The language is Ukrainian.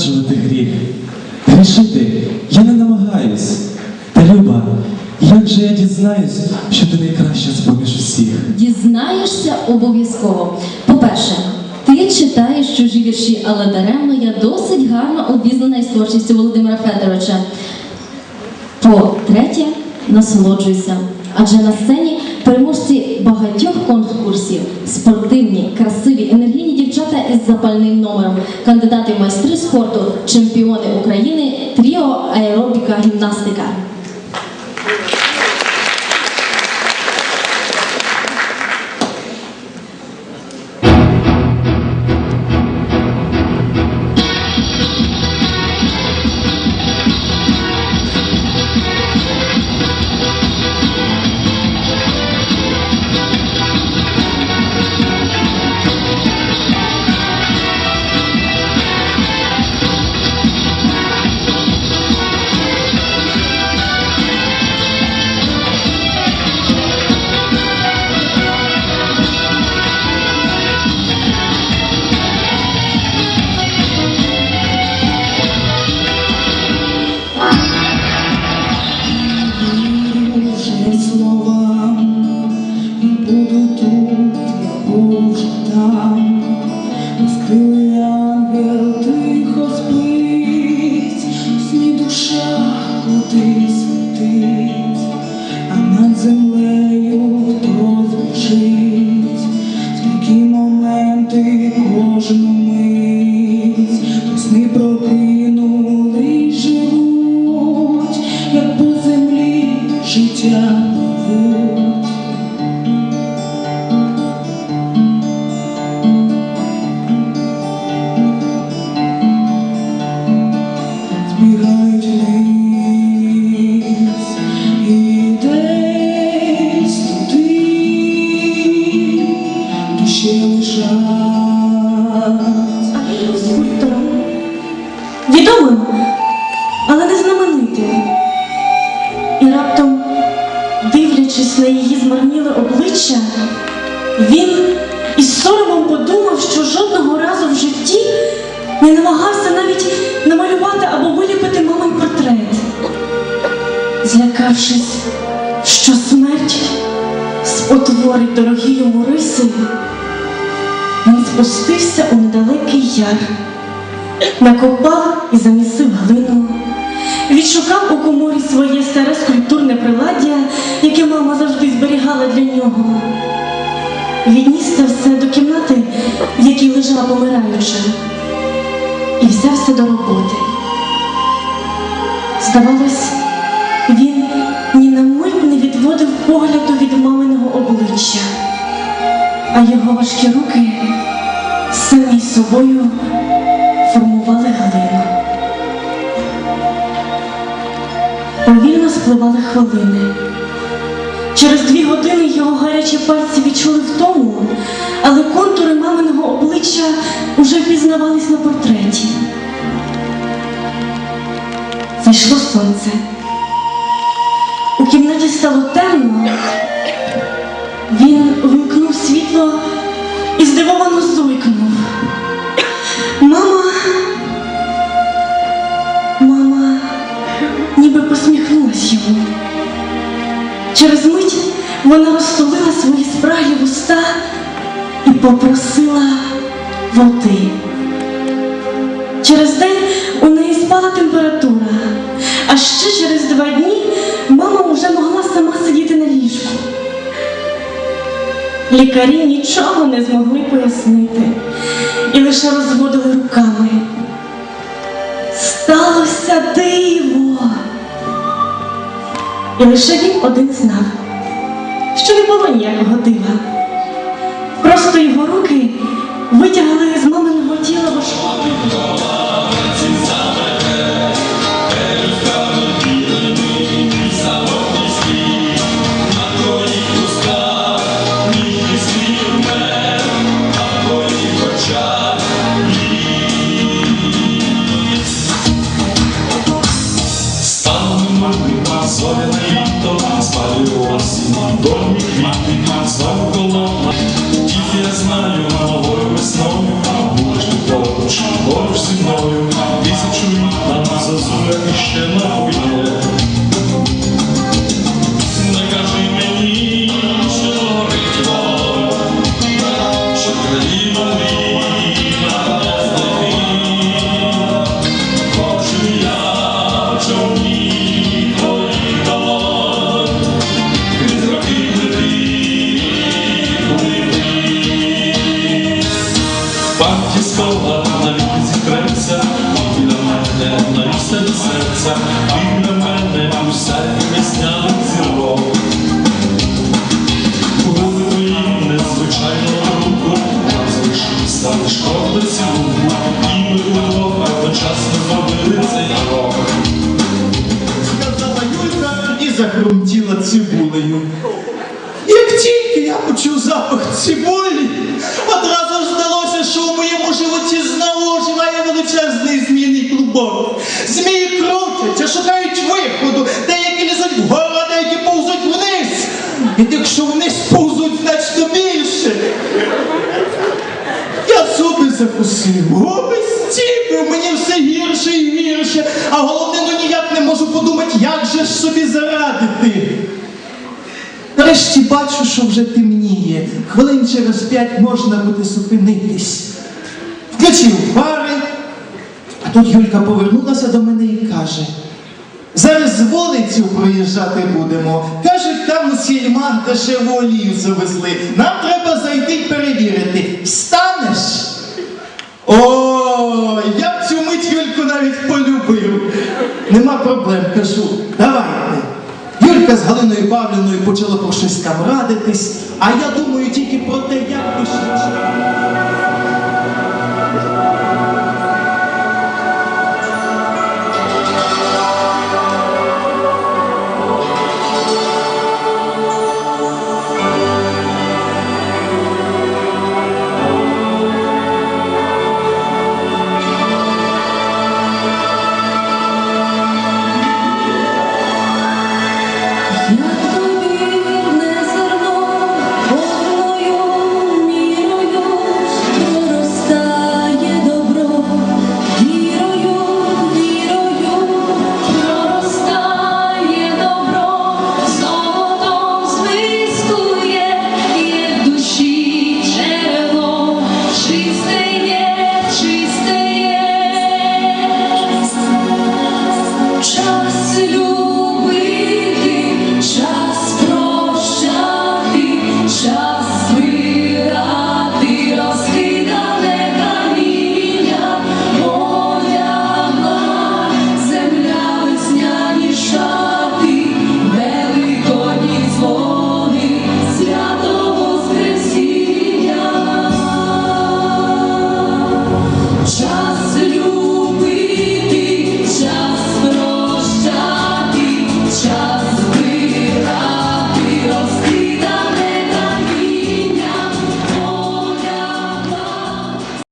заперечувати гріх. Грішити я не намагаюсь. Та Люба, як же я дізнаюсь, що ти найкраща з усіх? Дізнаєшся обов'язково. По-перше, ти читаєш чужі вірші, але даремно я досить гарно обізнана із творчістю Володимира Федоровича. По-третє, насолоджуйся. Адже на сцені переможці багатьох конкурсів, спортивні, красиві, енергійні запальним номером, кандидати в майстри спорту, чемпіони України, тріо, аеробіка, гімнастика. Моменти кожну мить, то прокинули й живуть, як по землі життя І раптом, дивлячись на її змарніле обличчя, він із соромом подумав, що жодного разу в житті не намагався навіть намалювати або виліпити мамин портрет. Злякавшись, що смерть спотворить дорогі йому риси, він спустився у недалекий яр, накопав і замісив глину, відшукав у коморі своє старе скульптурне приладдя, яке мама завжди зберігала для нього. Відніс це все до кімнати, в якій лежала помираюча, і взявся до роботи. Здавалось, він ні на мить не відводив погляду від маминого обличчя а його важкі руки самі собою формували спливали хвилини. Через дві години його гарячі пальці відчули втому, але контури маминого обличчя уже впізнавались на портреті. Зайшло сонце. У кімнаті стало темно. Він вимкнув світло йому. Через мить вона розтулила свої спраглі вуста і попросила води. Через день у неї спала температура, а ще через два дні мама вже могла сама сидіти на ліжку. Лікарі нічого не змогли пояснити і лише розводили руками. Сталося диво. І лише він один знав, що не було ніякого дива. Просто його руки витягли dorme, mata em. Запах цибулі, одразу ж здалося, що у моєму животі знову оживає величезний змійний клубок. Змії крутяться, шукають виходу, деякі лізуть вгору, деякі повзуть вниз. І якщо вниз повзуть значно більше. Я зуби закусив, губи стіпив, мені все гірше і гірше, а головне, ну ніяк не можу подумати, як же ж собі зарадити. Нарешті бачу, що вже темніє. Хвилин через п'ять можна буде зупинитись. Включив фари, а тут Юлька повернулася до мене і каже. Зараз вулицю проїжджати будемо. Кажуть, там у сільмах дешеву олію завезли. Нам треба зайти перевірити. Станеш? О, я цю мить Юльку навіть полюбив. Нема проблем, кажу, Юлька з Галиною Павлівною почала про щось там радитись, а я думаю тільки про те, як би швидше.